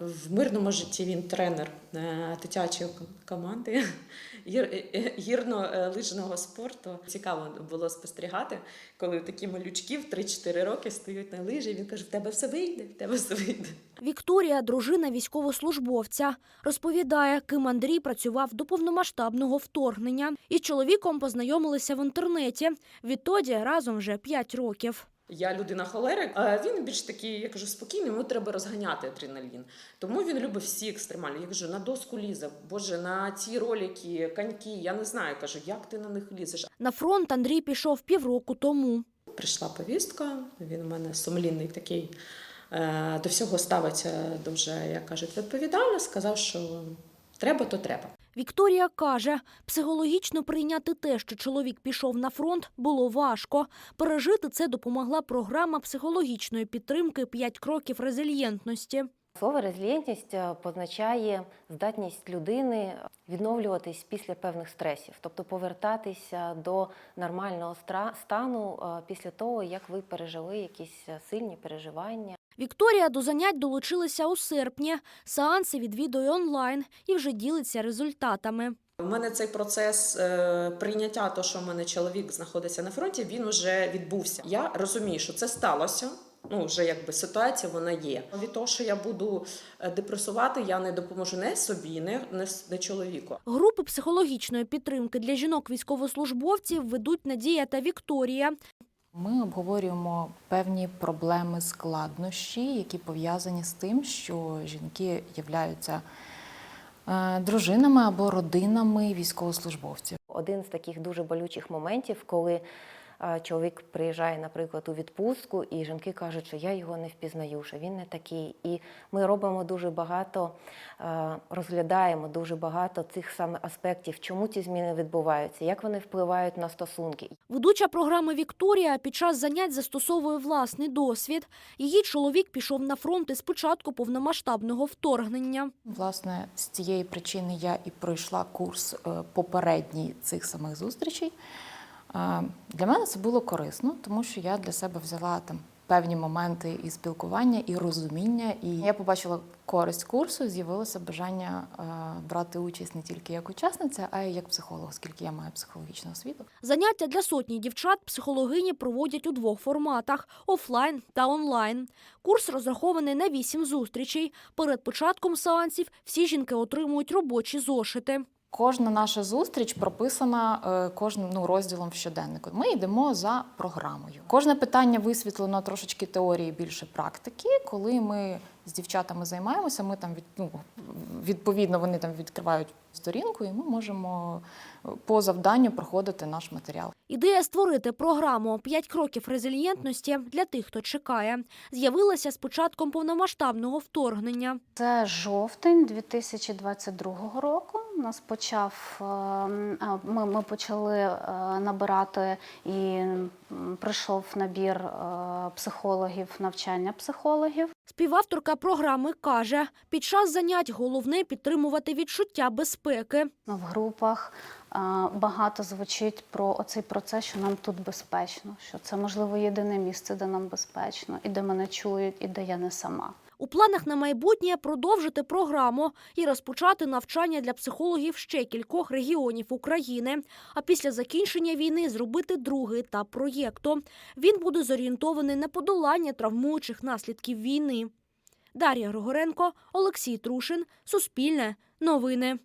В мирному житті він тренер е, дитячої команди е, гірно-лижного спорту. Цікаво було спостерігати, коли такі малючки в 3-4 роки стоять на лижі. Він каже: в тебе все вийде, в тебе все вийде. Вікторія, дружина військовослужбовця, розповідає, ким Андрій працював до повномасштабного вторгнення. Із чоловіком познайомилися в інтернеті. Відтоді разом вже 5 років. Я людина холерик, а він більш такий, я кажу, спокійний, йому треба розганяти адреналін. Тому він любить всі екстремальні. Я кажу, на доску лізе, боже, на ці ролики, коньки, я не знаю. Кажу, як ти на них лізеш? На фронт Андрій пішов півроку тому. Прийшла повістка, він у мене сумлінний такий, е, до всього ставиться дуже, як кажуть, відповідально, сказав, що треба, то треба. Вікторія каже, психологічно прийняти те, що чоловік пішов на фронт, було важко. Пережити це допомогла програма психологічної підтримки «5 кроків резильєнтності. Слово резилієнтність е, позначає здатність людини відновлюватись після певних стресів, тобто повертатися до нормального стану е, після того, як ви пережили якісь е, сильні переживання. Вікторія до занять долучилася у серпні. Сеанси відвідує онлайн і вже ділиться результатами. У мене цей процес е, прийняття, того, що в мене чоловік знаходиться на фронті, він вже відбувся. Я розумію, що це сталося. Ну, вже якби ситуація вона є. Від того, що я буду е, депресувати, я не допоможу не собі, не, не, не чоловіку. Групи психологічної підтримки для жінок-військовослужбовців ведуть Надія та Вікторія. Ми обговорюємо певні проблеми, складнощі, які пов'язані з тим, що жінки являються е, дружинами або родинами військовослужбовців. Один з таких дуже болючих моментів, коли чоловік приїжджає, наприклад, у відпустку, і жінки кажуть, що я його не впізнаю, що він не такий. І ми робимо дуже багато, розглядаємо дуже багато цих саме аспектів, чому ці зміни відбуваються, як вони впливають на стосунки. Ведуча програми Вікторія під час занять застосовує власний досвід. Її чоловік пішов на фронт із початку повномасштабного вторгнення. Власне, з цієї причини я і пройшла курс е, попередній цих самих зустрічей. Для мене це було корисно, тому що я для себе взяла там певні моменти і спілкування, і розуміння. І я побачила користь курсу, з'явилося бажання брати участь не тільки як учасниця, а й як психолог, оскільки я маю психологічну освіту. Заняття для сотні дівчат психологині проводять у двох форматах офлайн та онлайн. Курс розрахований на вісім зустрічей. Перед початком сеансів всі жінки отримують робочі зошити. Кожна наша зустріч прописана е, кожним ну, розділом в щоденнику. Ми йдемо за програмою. Кожне питання висвітлено трошечки теорії, більше практики. Коли ми з дівчатами займаємося, ми там від, ну, відповідно вони там відкривають сторінку, і ми можемо е, по завданню проходити наш матеріал. Ідея створити програму «5 кроків резильєнтності для тих, хто чекає, з'явилася з початком повномасштабного вторгнення. Це жовтень 2022 року. Нас почав е, ми, ми почали е, набирати і прийшов набір е, психологів, навчання психологів. Співавторка програми каже, під час занять головне підтримувати відчуття безпеки. Ну, В групах багато звучить про оцей процес, що нам тут безпечно, що це можливо єдине місце, де нам безпечно, і де мене чують, і де я не сама. У планах на майбутнє продовжити програму і розпочати навчання для психологів ще кількох регіонів України. А після закінчення війни зробити другий етап проєкту. Він буде зорієнтований на подолання травмуючих наслідків війни. Дар'я Григоренко, Олексій Трушин, Суспільне, Новини.